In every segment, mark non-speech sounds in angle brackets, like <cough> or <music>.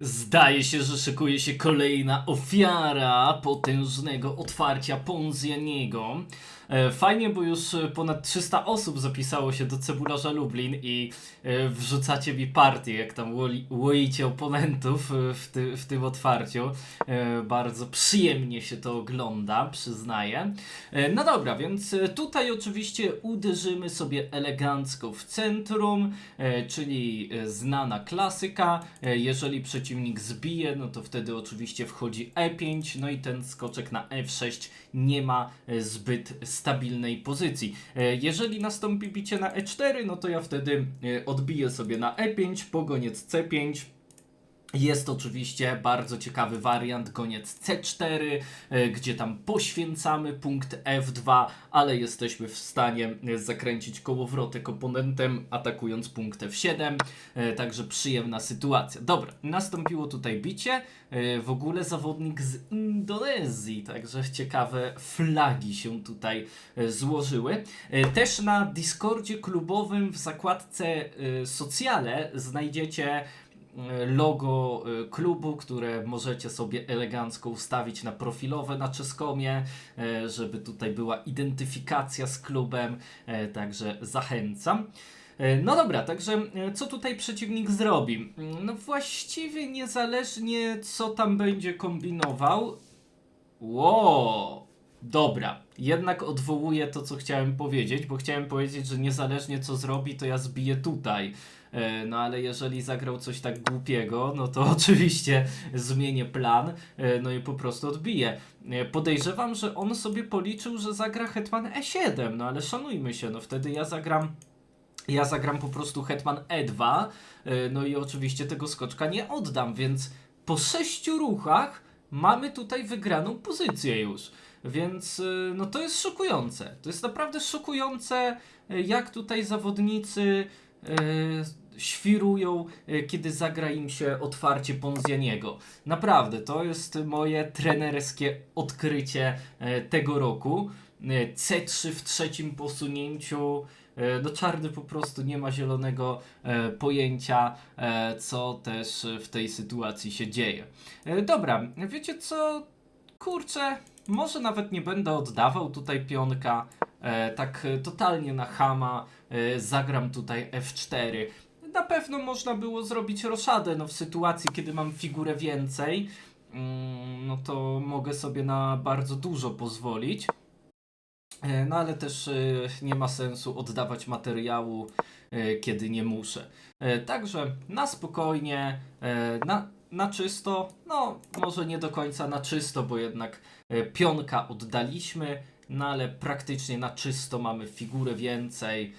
Zdaje się, że szykuje się kolejna ofiara potężnego otwarcia Ponzianiego. E, Fajnie, bo już e, ponad 300 osób zapisało się do Cebularza Lublin i e, wrzucacie mi partię, jak tam łoicie oponentów w, ty, w tym otwarciu. Bardzo przyjemnie się to ogląda, przyznaję. No dobra, więc tutaj oczywiście uderzymy sobie elegancko w centrum, czyli znana klasyka. Jeżeli przeciwnik zbije, no to wtedy oczywiście wchodzi E5, no i ten skoczek na F6 nie ma zbyt stabilnej pozycji. E, Jeżeli nastąpi bicie na E4, no to ja wtedy e, odbiję sobie na E5, pogoniec C5. Jest oczywiście bardzo ciekawy wariant goniec C4, e, gdzie tam poświęcamy punkt F2, ale jesteśmy w stanie zakręcić kołowrotek oponentem, atakując punkt F7. E, Także przyjemna sytuacja. Dobra, nastąpiło tutaj bicie. E, W ogóle zawodnik z Indonezji, także ciekawe flagi się tutaj złożyły. Też na Discordzie klubowym w zakładce socjale znajdziecie logo e, klubu, które możecie sobie elegancko ustawić na profilowe na Czeskomie, e, żeby tutaj była identyfikacja z klubem, e, także zachęcam. E, No dobra, także e, co tutaj przeciwnik zrobi? Mm, No właściwie niezależnie co tam będzie kombinował. Ło! Dobra, jednak odwołuję to, co chciałem powiedzieć, bo chciałem powiedzieć, że niezależnie co zrobi, to ja zbiję tutaj. E, No ale jeżeli zagrał coś tak głupiego, no to <laughs> oczywiście zmienię plan, e, no i po prostu odbiję. E, Podejrzewam, że on sobie policzył, że zagra Hetman E7, no ale szanujmy się, no wtedy ja zagram ja zagram po prostu Hetman E2, e, no i oczywiście tego skoczka nie oddam, więc po sześciu ruchach mamy tutaj wygraną pozycję już. Więc no to jest szokujące. To jest naprawdę szokujące, jak tutaj zawodnicy świrują, e, kiedy zagra im się otwarcie Ponzianiego. Naprawdę, to jest moje trenerskie odkrycie e, tego roku. E, C3 w trzecim posunięciu. No czarny po prostu nie ma zielonego pojęcia, co też w tej sytuacji się dzieje. Dobra, wiecie co? Kurczę, może nawet nie będę oddawał tutaj pionka. Tak totalnie na chama e, zagram tutaj F4. Na pewno można było zrobić roszadę, no w sytuacji, kiedy mam figurę więcej, mm, no to mogę sobie na bardzo dużo pozwolić. E, No ale też e, nie ma sensu oddawać materiału, e, kiedy nie muszę. Także na spokojnie, na, na czysto, no może nie do końca na czysto, bo jednak pionka oddaliśmy, no ale praktycznie na czysto mamy figurę więcej,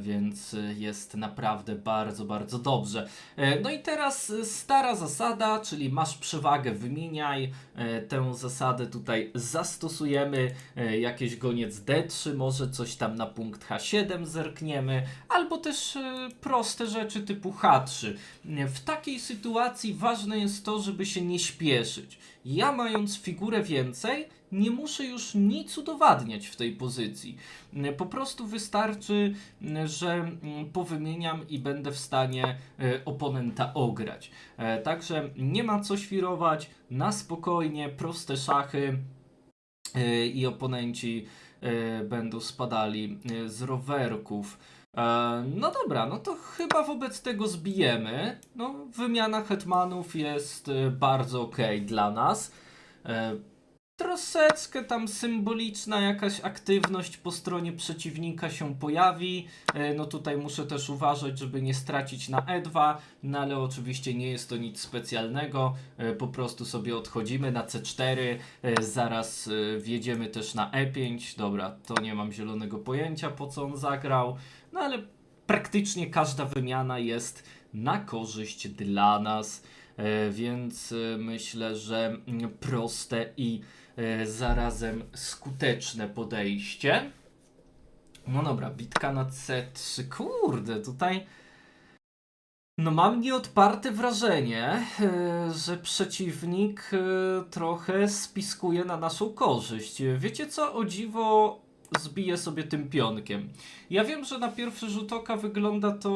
więc e, jest naprawdę bardzo, bardzo dobrze. E, No i teraz stara zasada, czyli masz przewagę, wymieniaj. E, Tę zasadę tutaj zastosujemy. Jakieś goniec D3, może coś tam na punkt H7 zerkniemy, albo też proste rzeczy typu H3. E, W takiej sytuacji ważne jest to, żeby się nie śpieszyć. Ja mając figurę więcej, nie muszę już nic udowadniać w tej pozycji. Po prostu wystarczy, że mm, powymieniam i będę w stanie e, oponenta ograć. E, Także nie ma co świrować, na spokojnie, proste szachy e, i oponenci będą spadali z rowerków. No dobra, no to chyba wobec tego zbijemy. No, wymiana hetmanów jest bardzo okej dla nas. Troszeczkę tam symboliczna jakaś aktywność po stronie przeciwnika się pojawi. E, No tutaj muszę też uważać, żeby nie stracić na E2, no ale oczywiście nie jest to nic specjalnego. E, Po prostu sobie odchodzimy na C4, e, zaraz wjedziemy też na E5. Dobra, to nie mam zielonego pojęcia po co on zagrał, no ale praktycznie każda wymiana jest na korzyść dla nas. E, Więc e, myślę, że mm, proste i e, zarazem skuteczne podejście. No dobra, bitka na C3. Kurde, tutaj. No mam nieodparte wrażenie, że przeciwnik trochę spiskuje na naszą korzyść. Wiecie co, o dziwo zbiję sobie tym pionkiem. Ja wiem, że na pierwszy rzut oka wygląda to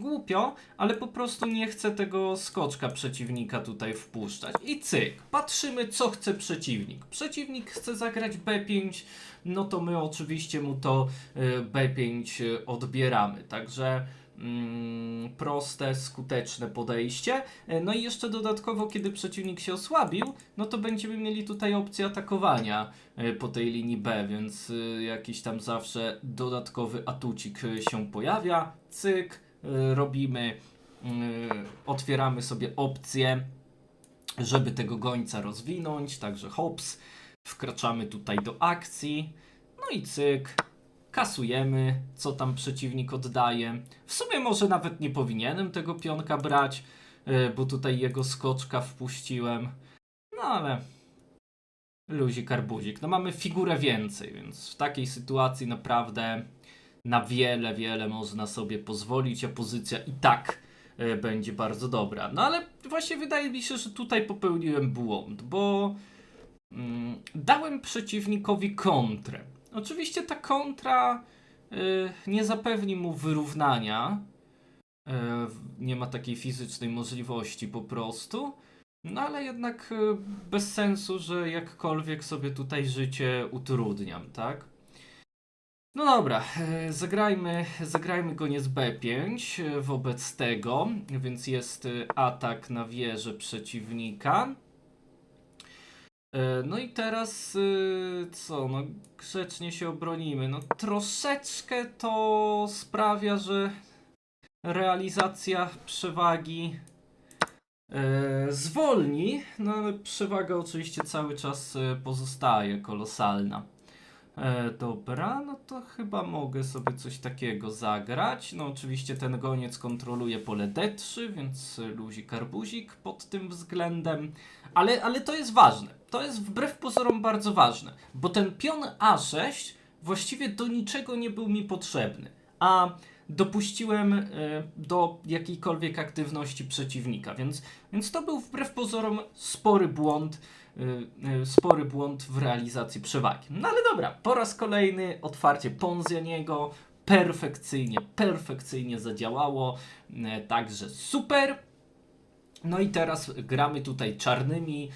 głupio, ale po prostu nie chcę tego skoczka przeciwnika tutaj wpuszczać. I cyk, patrzymy co chce przeciwnik. Przeciwnik chce zagrać B5, no to my oczywiście mu to y, B5 odbieramy. Także proste, skuteczne podejście. E, No i jeszcze dodatkowo, kiedy przeciwnik się osłabił, no to będziemy mieli tutaj opcję atakowania e, po tej linii B, więc e, jakiś tam zawsze dodatkowy atucik się pojawia. Cyk, robimy, otwieramy sobie opcję, żeby tego gońca rozwinąć, także hops, wkraczamy tutaj do akcji, no i cyk, kasujemy, co tam przeciwnik oddaje. W sumie może nawet nie powinienem tego pionka brać, e, bo tutaj jego skoczka wpuściłem. No ale luzik arbuzik. No mamy figurę więcej, więc w takiej sytuacji naprawdę na wiele, wiele można sobie pozwolić, a pozycja i tak e, będzie bardzo dobra. No ale właśnie wydaje mi się, że tutaj popełniłem błąd, bo mm, dałem przeciwnikowi kontrę. Oczywiście ta kontra y, nie zapewni mu wyrównania. Y, nie ma takiej fizycznej możliwości po prostu. No ale jednak y, bez sensu, że jakkolwiek sobie tutaj życie utrudniam, tak? No dobra, zagrajmy, zagrajmy goniec B5 y, wobec tego, więc jest atak na wieżę przeciwnika. E, No i teraz y, co? No grzecznie się obronimy. No troszeczkę to sprawia, że realizacja przewagi e, zwolni, no ale przewaga oczywiście cały czas e, pozostaje kolosalna. Dobra, no to chyba mogę sobie coś takiego zagrać. No oczywiście ten goniec kontroluje pole D3, więc luzik pod tym względem. Ale, ale to jest ważne. To jest wbrew pozorom bardzo ważne, bo ten pion A6 właściwie do niczego nie był mi potrzebny, a dopuściłem e, do jakiejkolwiek aktywności przeciwnika, więc, więc to był wbrew pozorom spory błąd, e, e, spory błąd w realizacji przewagi. No ale dobra, po raz kolejny otwarcie Ponzianiego perfekcyjnie, perfekcyjnie zadziałało, także super. No i teraz gramy tutaj czarnymi,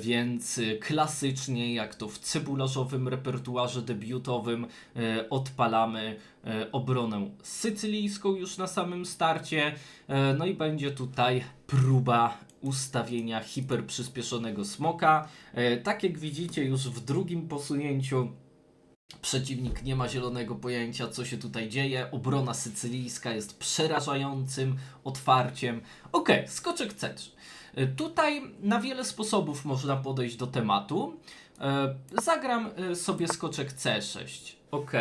więc e, klasycznie, jak to w cebularzowym repertuarze debiutowym, e, odpalamy e, obronę sycylijską już na samym starcie. No i będzie tutaj próba ustawienia hiperprzyspieszonego smoka. Tak jak widzicie już w drugim posunięciu Przeciwnik nie ma zielonego pojęcia, co się tutaj dzieje. Obrona sycylijska jest przerażającym otwarciem. Ok, skoczek C3. Y, Tutaj na wiele sposobów można podejść do tematu. E, Zagram e, sobie skoczek C6. Ok.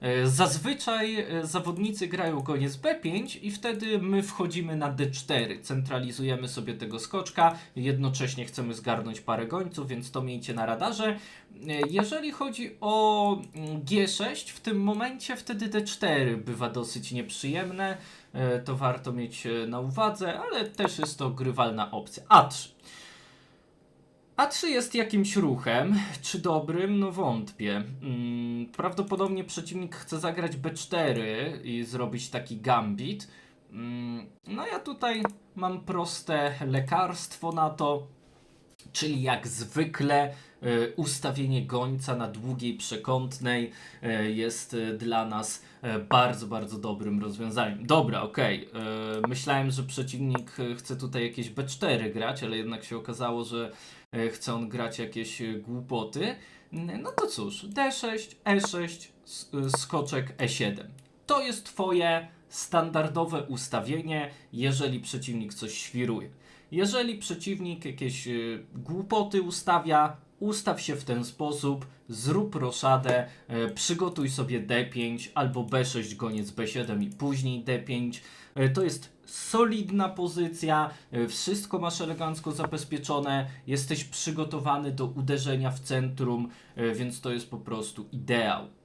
E, Zazwyczaj e, zawodnicy grają goniec B5 i wtedy my wchodzimy na D4. Centralizujemy sobie tego skoczka, jednocześnie chcemy zgarnąć parę gońców, więc to miejcie na radarze. E, Jeżeli chodzi o mm, G6, w tym momencie wtedy D4 bywa dosyć nieprzyjemne. E, To warto mieć e, na uwadze, ale też jest to grywalna opcja. A3. A3 jest jakimś ruchem, czy dobrym? No wątpię. Mm, prawdopodobnie przeciwnik chce zagrać B4 i zrobić taki gambit. Mm, no ja tutaj mam proste lekarstwo na to, czyli jak zwykle y, ustawienie gońca na długiej przekątnej y, jest y, dla nas bardzo, bardzo dobrym rozwiązaniem. Dobra, okej. y, Myślałem, że przeciwnik chce tutaj jakieś B4 grać, ale jednak się okazało, że e, chce on grać jakieś e, głupoty, no to cóż, D6, E6, s- e, skoczek E7. To jest Twoje standardowe ustawienie, jeżeli przeciwnik coś świruje. Jeżeli przeciwnik jakieś e, głupoty ustawia, ustaw się w ten sposób, zrób roszadę, e, przygotuj sobie D5 albo B6 goniec B7 i później D5. E, To jest solidna pozycja, e, wszystko masz elegancko zabezpieczone, jesteś przygotowany do uderzenia w centrum, więc to jest po prostu ideał.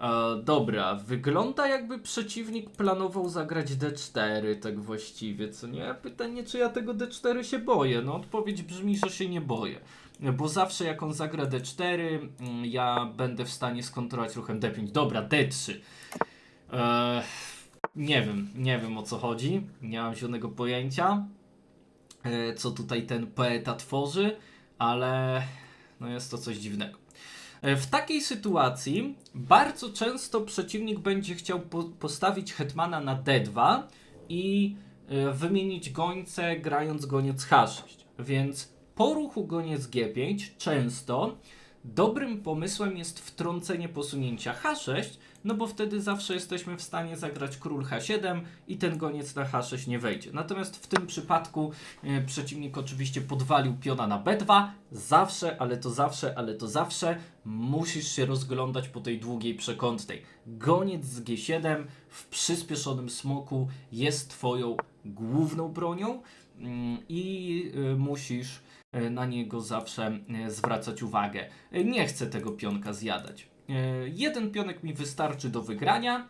E, dobra, wygląda jakby przeciwnik planował zagrać D4, tak właściwie, co nie? Pytanie, czy ja tego D4 się boję? No, odpowiedź brzmi, że się nie boję. Bo zawsze jak on zagra D4, mm, ja będę w stanie skontrolować ruchem D5. Dobra, D3. E, nie wiem, nie wiem o co chodzi. Nie mam zielonego pojęcia, e, co tutaj ten poeta tworzy, ale no jest to coś dziwnego. E, W takiej sytuacji bardzo często przeciwnik będzie chciał po postawić hetmana na d2 i e, wymienić gońcę grając goniec h6. Więc po ruchu goniec g5 często dobrym pomysłem jest wtrącenie posunięcia h6, no bo wtedy zawsze jesteśmy w stanie zagrać król h7 i ten goniec na h6 nie wejdzie. Natomiast w tym przypadku e, przeciwnik oczywiście podwalił piona na b2. Zawsze, ale to zawsze, ale to zawsze musisz się rozglądać po tej długiej przekątnej. Goniec z g7 w przyspieszonym smoku jest twoją główną bronią mm, i y, musisz y, na niego zawsze zwracać uwagę. Nie chcę tego pionka zjadać. Y, Jeden pionek mi wystarczy do wygrania,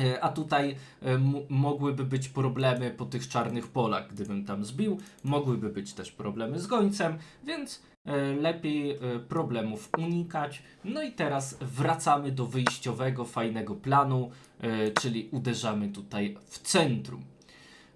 y, a tutaj m- mogłyby być problemy po tych czarnych polach, gdybym tam zbił. Mogłyby być też problemy z gońcem, więc lepiej problemów unikać. No i teraz wracamy do wyjściowego, fajnego planu, czyli uderzamy tutaj w centrum.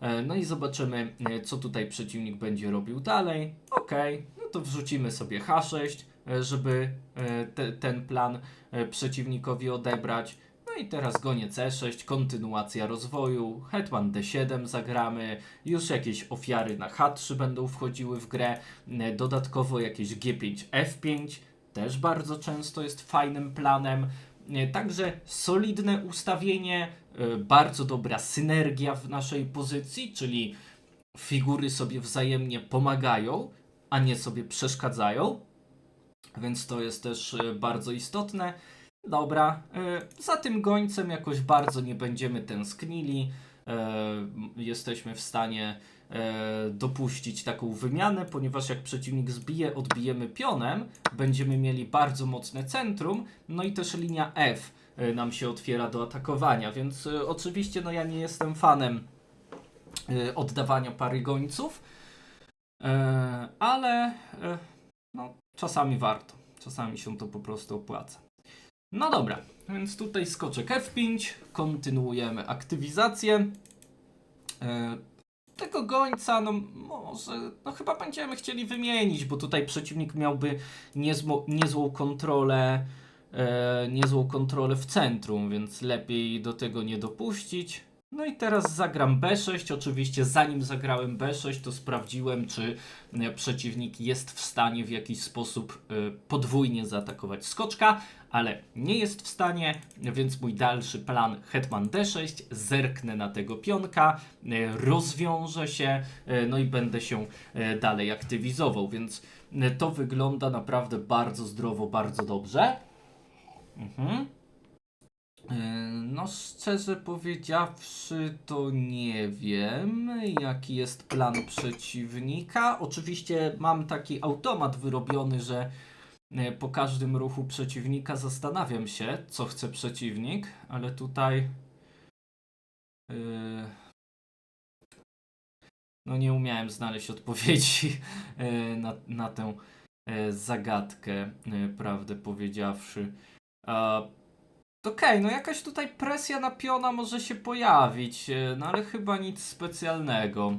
E, No i zobaczymy, e, co tutaj przeciwnik będzie robił dalej. Ok, no to wrzucimy sobie H6, e, żeby e, te, ten plan e, przeciwnikowi odebrać. No i teraz goniec E6, kontynuacja rozwoju, hetman D7 zagramy, już jakieś ofiary na H3 będą wchodziły w grę, e, dodatkowo jakieś G5, F5 też bardzo często jest fajnym planem. E, Także solidne ustawienie, e, bardzo dobra synergia w naszej pozycji, czyli figury sobie wzajemnie pomagają, a nie sobie przeszkadzają. Więc to jest też e, bardzo istotne. Dobra, e, za tym gońcem jakoś bardzo nie będziemy tęsknili. E, Jesteśmy w stanie dopuścić taką wymianę, ponieważ jak przeciwnik zbije, odbijemy pionem, będziemy mieli bardzo mocne centrum, no i też linia F nam się otwiera do atakowania, więc oczywiście no ja nie jestem fanem oddawania pary gońców, ale no, czasami warto, czasami się to po prostu opłaca. No dobra, więc tutaj skoczek F5, kontynuujemy aktywizację. E, tego gońca, no może, no chyba będziemy chcieli wymienić, bo tutaj przeciwnik miałby niezłą kontrolę, e, niezłą kontrolę w centrum, więc lepiej do tego nie dopuścić. No i teraz zagram B6. Oczywiście zanim zagrałem B6, to sprawdziłem, czy e, przeciwnik jest w stanie w jakiś sposób e, podwójnie zaatakować skoczka, ale nie jest w stanie, więc mój dalszy plan Hetman D6, zerknę na tego pionka, e, rozwiążę się, no i będę się dalej aktywizował, więc to wygląda naprawdę bardzo zdrowo, bardzo dobrze. Mhm. E, No, szczerze powiedziawszy, to nie wiem, jaki jest plan przeciwnika. Oczywiście mam taki automat wyrobiony, że e, po każdym ruchu przeciwnika zastanawiam się, co chce przeciwnik, ale tutaj. e, No, nie umiałem znaleźć odpowiedzi <laughs> na, na tę zagadkę, prawdę powiedziawszy. Okej, no jakaś tutaj presja na piona może się pojawić, e, no ale chyba nic specjalnego.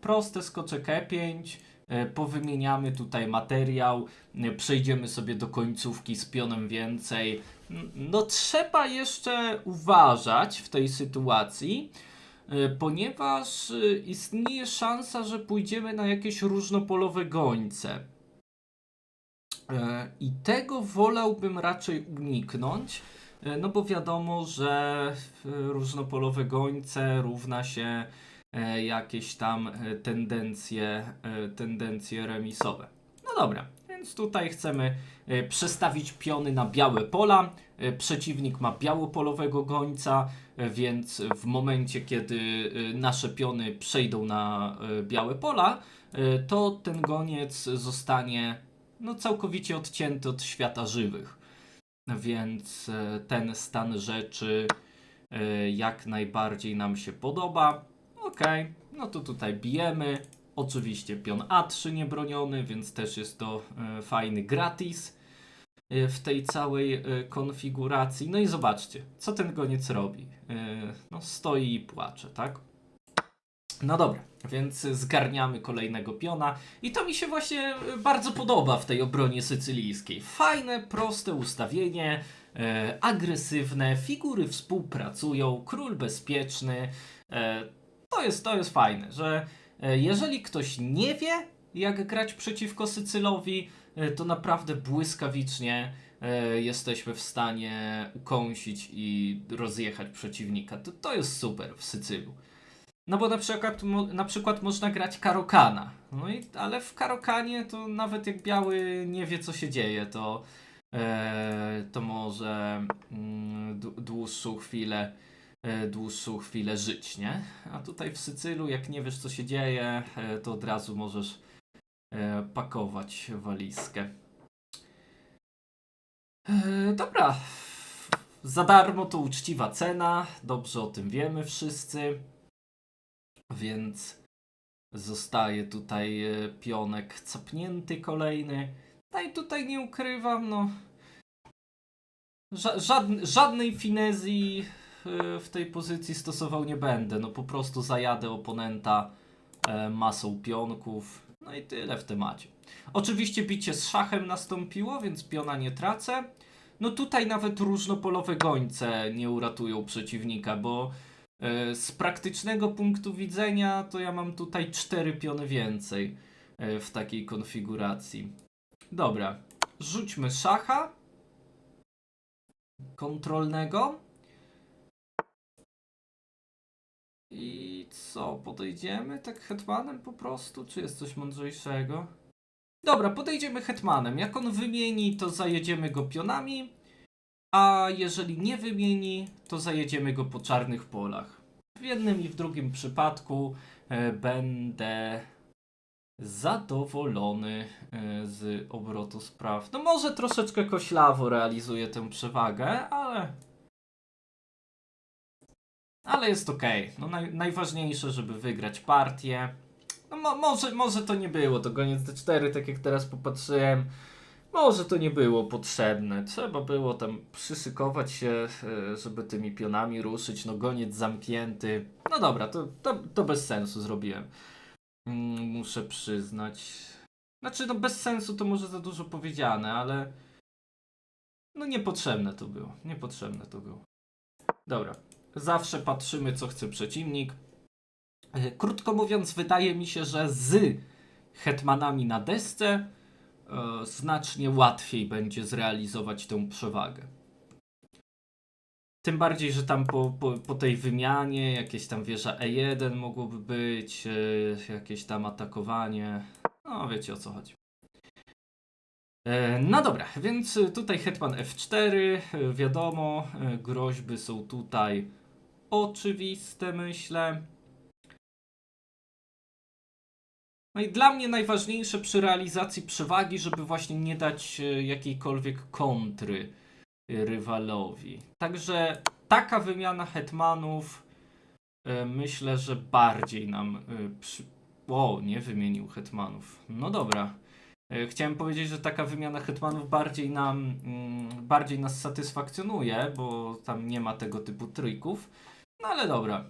Proste skoczek E5, e, powymieniamy tutaj materiał, e, przejdziemy sobie do końcówki z pionem więcej. No trzeba jeszcze uważać w tej sytuacji, e, ponieważ istnieje szansa, że pójdziemy na jakieś różnopolowe gońce. I tego wolałbym raczej uniknąć. E, No bo wiadomo, że e, różnopolowe gońce równa się e, jakieś tam tendencje, tendencje remisowe. No dobra, więc tutaj chcemy przestawić piony na białe pola. Przeciwnik ma białopolowego gońca, więc w momencie, kiedy nasze piony przejdą na białe pola, to ten goniec zostanie no, całkowicie odcięty od świata żywych. Więc e, ten stan rzeczy e, jak najbardziej nam się podoba. Ok, no to tutaj bijemy. Oczywiście pion A3 niebroniony, więc też jest to e, fajny gratis w tej całej konfiguracji. No i zobaczcie, co ten goniec robi. No stoi i płacze, tak? No dobra, więc zgarniamy kolejnego piona i to mi się właśnie e, bardzo podoba w tej obronie sycylijskiej. Fajne, proste ustawienie, e, agresywne, figury współpracują, król bezpieczny. E, to, jest, to jest fajne, że e, jeżeli ktoś nie wie, jak grać przeciwko Sycylowi, e, to naprawdę błyskawicznie e, jesteśmy w stanie ukąsić i rozjechać przeciwnika. To, to jest super w Sycylu. No bo na przykład, na przykład można grać Karokana. No i, ale w Karokanie to nawet jak biały nie wie co się dzieje, to, e, to może mm, dłu- dłuższą chwilę e, dłuższą chwilę żyć, nie? A tutaj w Sycylu jak nie wiesz co się dzieje, e, to od razu możesz e, pakować walizkę. E, dobra. Za darmo to uczciwa cena. Dobrze o tym wiemy wszyscy. Więc zostaje tutaj e, pionek capnięty kolejny. No i tutaj nie ukrywam, no. Ża żadn żadnej finezji e, w tej pozycji stosował nie będę. No po prostu zajadę oponenta e, masą pionków. No i tyle w temacie. Oczywiście bicie z szachem nastąpiło, więc piona nie tracę. No tutaj nawet różnopolowe gońce nie uratują przeciwnika, bo z praktycznego punktu widzenia to ja mam tutaj cztery piony więcej e, w takiej konfiguracji. Dobra, rzućmy szacha kontrolnego. I co, podejdziemy tak hetmanem po prostu, czy jest coś mądrzejszego? Dobra, podejdziemy hetmanem. Jak on wymieni, to zajedziemy go pionami, a jeżeli nie wymieni, to zajedziemy go po czarnych polach. W jednym i w drugim przypadku e, będę zadowolony e, z obrotu spraw. No może troszeczkę koślawo realizuję tę przewagę, ale ale jest ok. No naj, najważniejsze, żeby wygrać partię. No mo, może, może to nie było, to goniec D4, tak jak teraz popatrzyłem. Może to nie było potrzebne. Trzeba było tam przyszykować się, e, żeby tymi pionami ruszyć. No goniec zamknięty. No dobra, to, to, to bez sensu zrobiłem. Mm, muszę przyznać. Znaczy, no bez sensu to może za dużo powiedziane, ale no niepotrzebne to było. Niepotrzebne to było. Dobra. Zawsze patrzymy, co chce przeciwnik. E, Krótko mówiąc, wydaje mi się, że z hetmanami na desce znacznie łatwiej będzie zrealizować tę przewagę. Tym bardziej, że tam po, po, po tej wymianie jakieś tam wieża E1 mogłoby być, e, jakieś tam atakowanie. No, wiecie o co chodzi. E, No dobra, więc tutaj hetman F4, e, wiadomo, e, groźby są tutaj oczywiste, myślę. No i dla mnie najważniejsze przy realizacji przewagi, żeby właśnie nie dać e, jakiejkolwiek kontry e, rywalowi. Także taka wymiana hetmanów e, myślę, że bardziej nam przy... O, nie wymienił hetmanów. No dobra. Chciałem powiedzieć, że taka wymiana hetmanów bardziej nam, mm, bardziej nas satysfakcjonuje, bo tam nie ma tego typu trików. No ale dobra.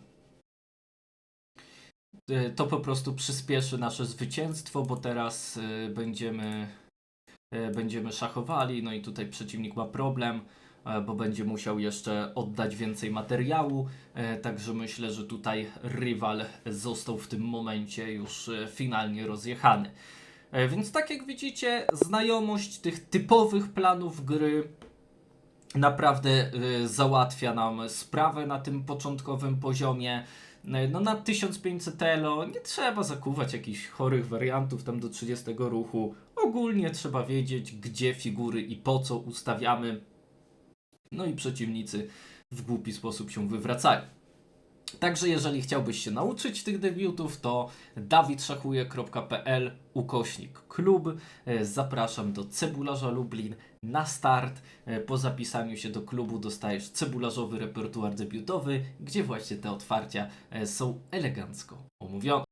E, To po prostu przyspieszy nasze zwycięstwo, bo teraz e, będziemy, e, będziemy szachowali, no i tutaj przeciwnik ma problem, bo będzie musiał jeszcze oddać więcej materiału, także myślę, że tutaj rywal został w tym momencie już finalnie rozjechany. Więc tak jak widzicie, znajomość tych typowych planów gry naprawdę y, załatwia nam sprawę na tym początkowym poziomie. Y, No na 1500 elo nie trzeba zakuwać jakichś chorych wariantów tam do 30 ruchu. Ogólnie trzeba wiedzieć, gdzie figury i po co ustawiamy. No i przeciwnicy w głupi sposób się wywracają. Także jeżeli chciałbyś się nauczyć tych debiutów, to dawidszachuje.pl ukośnik klub. E, Zapraszam do Cebularza Lublin na start. E, Po zapisaniu się do klubu dostajesz cebularzowy repertuar debiutowy, gdzie właśnie te otwarcia e, są elegancko omówione.